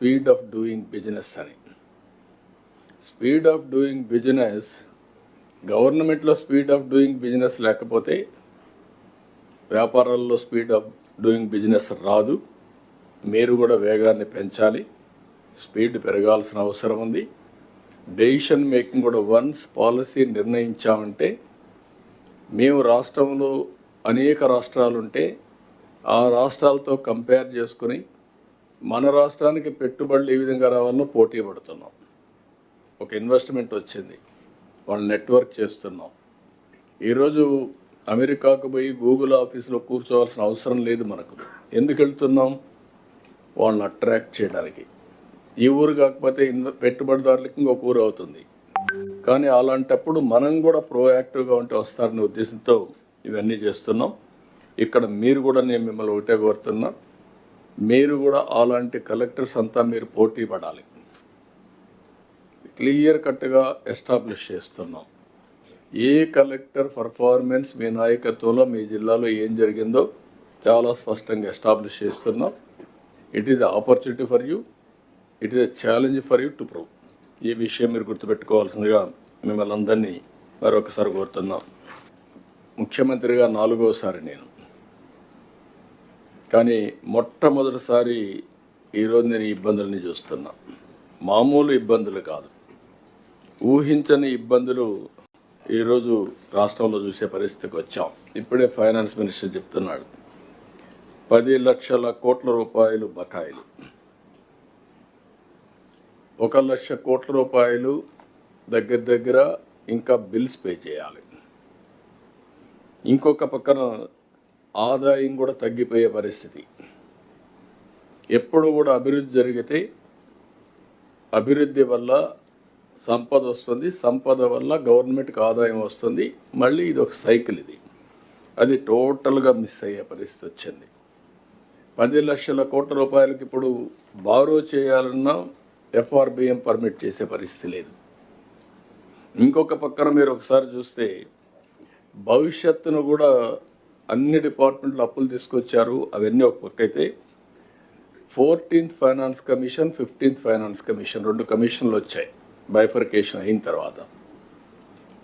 Speed of doing business అని. Speed of doing business గవర్నమెంట్లో speed of doing business లేకపోతే వ్యాపారాల్లో స్పీడ్ ఆఫ్ డూయింగ్ బిజినెస్ రాదు. మీరు కూడా వేగాన్ని పెంచాలి. స్పీడ్ పెరగాల్సిన అవసరం ఉంది. డెసిషన్ మేకింగ్ కూడా వన్స్ పాలసీ నిర్ణయించామంటే మేము రాష్ట్రంలో అనేక రాష్ట్రాలు ఉంటే ఆ రాష్ట్రాలతో కంపేర్ చేసుకుని మన రాష్ట్రానికి పెట్టుబడులు ఏ విధంగా రావాలో పోటీ పడుతున్నాం. ఒక ఇన్వెస్ట్మెంట్ వచ్చింది. వాళ్ళు నెట్వర్క్ చేస్తున్నాం. ఈరోజు అమెరికాకు పోయి గూగుల్ ఆఫీస్లో కూర్చోవాల్సిన అవసరం లేదు మనకు. ఎందుకు వెళ్తున్నాం? వాళ్ళని అట్రాక్ట్ చేయడానికి. ఈ ఊరు కాకపోతే ఇన్వ పెట్టుబడిదారులకి ఇంకొక ఊరు అవుతుంది. కానీ అలాంటప్పుడు మనం కూడా ప్రోయాక్టివ్గా ఉంటే వస్తారనే ఉద్దేశంతో ఇవన్నీ చేస్తున్నాం. ఇక్కడ మీరు కూడా నేను మిమ్మల్ని ఒకటే కోరుతున్నా. మీరు కూడా అలాంటి కలెక్టర్స్ అంతా మీరు పోటీ పడాలి. క్లియర్ కట్గా ఎస్టాబ్లిష్ చేస్తున్నాం. ఏ కలెక్టర్ పర్ఫార్మెన్స్ మీ నాయకత్వంలో మీ జిల్లాలో ఏం జరిగిందో చాలా స్పష్టంగా ఎస్టాబ్లిష్ చేస్తున్నాం. It is opportunity for you it is challenge for you to prove ఈ విషయం మీరు గుర్తుపెట్టుకోవాల్సిందిగా మిమ్మల్ని అందరినీ మరొకసారి కోరుతున్నాం. ముఖ్యమంత్రిగా నాలుగోసారి నేను. కానీ మొట్టమొదటిసారి ఈరోజు నేను ఇబ్బందులని చూస్తున్నా. మామూలు ఇబ్బందులు కాదు. ఊహించని ఇబ్బందులు ఈరోజు రాష్ట్రంలో చూసే పరిస్థితికి వచ్చాం. ఇప్పుడే ఫైనాన్స్ మినిస్టర్ చెప్తున్నాడు. పది లక్షల కోట్ల రూపాయలు బకాయిలు. ఒక లక్ష కోట్ల రూపాయలు దగ్గర దగ్గర ఇంకా బిల్స్ పే చేయాలి. ఇంకొక పక్కన ఆదాయం కూడా తగ్గిపోయే పరిస్థితి. ఎప్పుడు కూడా అభివృద్ధి జరిగితే అభివృద్ధి వల్ల సంపద వస్తుంది సంపద వల్ల గవర్నమెంట్కి ఆదాయం వస్తుంది మళ్ళీ ఇది ఒక సైకిల్ ఇది. అది టోటల్గా మిస్ అయ్యే పరిస్థితి వచ్చింది. పది లక్షల కోట్ల రూపాయలకి ఇప్పుడు బారో చేయాలన్నా ఎఫ్ఆర్బిఎం పర్మిట్ చేసే పరిస్థితి లేదు. ఇంకొక పక్కన మీరు ఒకసారి చూస్తే భవిష్యత్తును కూడా అన్ని డిపార్ట్మెంట్లు అప్పులు తీసుకొచ్చారు. అవన్నీ ఒక పక్క అయితే fourteenth finance commission fifteenth finance commission రెండు కమిషన్లు వచ్చాయి. బైఫర్కేషన్ అయిన తర్వాత.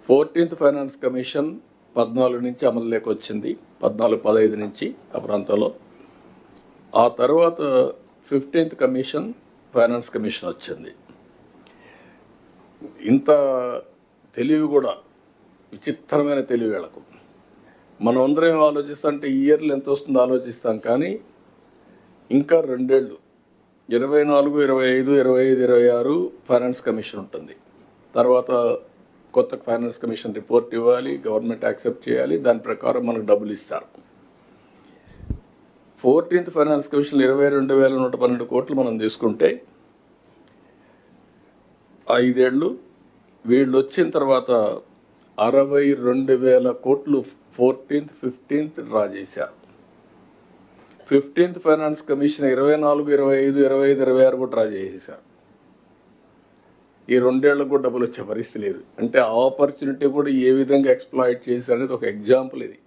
ఫోర్టీన్త్ ఫైనాన్స్ కమిషన్ పద్నాలుగు నుంచి అమలులోకి వచ్చింది. పద్నాలుగు పదహైదు నుంచి ఆ ప్రాంతంలో. ఆ తర్వాత ఫిఫ్టీన్త్ కమిషన్ ఫైనాన్స్ కమిషన్ వచ్చింది. ఇంత తెలివి కూడా విచిత్రమైన తెలివి వీళ్ళకు. మనం అందరం ఏం ఆలోచిస్తాంటే ఈ ఇయర్లో ఎంత వస్తుందో ఆలోచిస్తాం కానీ ఇంకా రెండేళ్ళు ఇరవై నాలుగు ఇరవై ఐదు ఇరవై ఐదు ఇరవై ఆరు ఫైనాన్స్ కమిషన్ ఉంటుంది. తర్వాత కొత్త ఫైనాన్స్ కమిషన్ రిపోర్ట్ ఇవ్వాలి గవర్నమెంట్ యాక్సెప్ట్ చేయాలి దాని ప్రకారం మనకు డబ్బులు ఇస్తారు. ఫోర్టీన్త్ ఫైనాన్స్ కమిషన్ ఇరవై రెండు వేల నూట పన్నెండు కోట్లు మనం తీసుకుంటే ఐదేళ్ళు వీళ్ళు వచ్చిన తర్వాత అరవై రెండు వేల కోట్లు ఫోర్టీన్త్ ఫిఫ్టీన్త్ డ్రా చేశారు ఫిఫ్టీన్త్ ఫైనాన్స్ కమిషన్ ఇరవై నాలుగు ఇరవై ఐదు ఇరవై ఐదు ఇరవై ఆరు కూడా డ్రా చేసేసారు ఈ రెండేళ్ళకు కూడా డబ్బులు వచ్చే పరిస్థితి లేదు. అంటే ఆపర్చునిటీ కూడా ఏ విధంగా ఎక్స్ప్లాయిట్ చేశారు అనేది ఒక ఎగ్జాంపుల్ ఇది.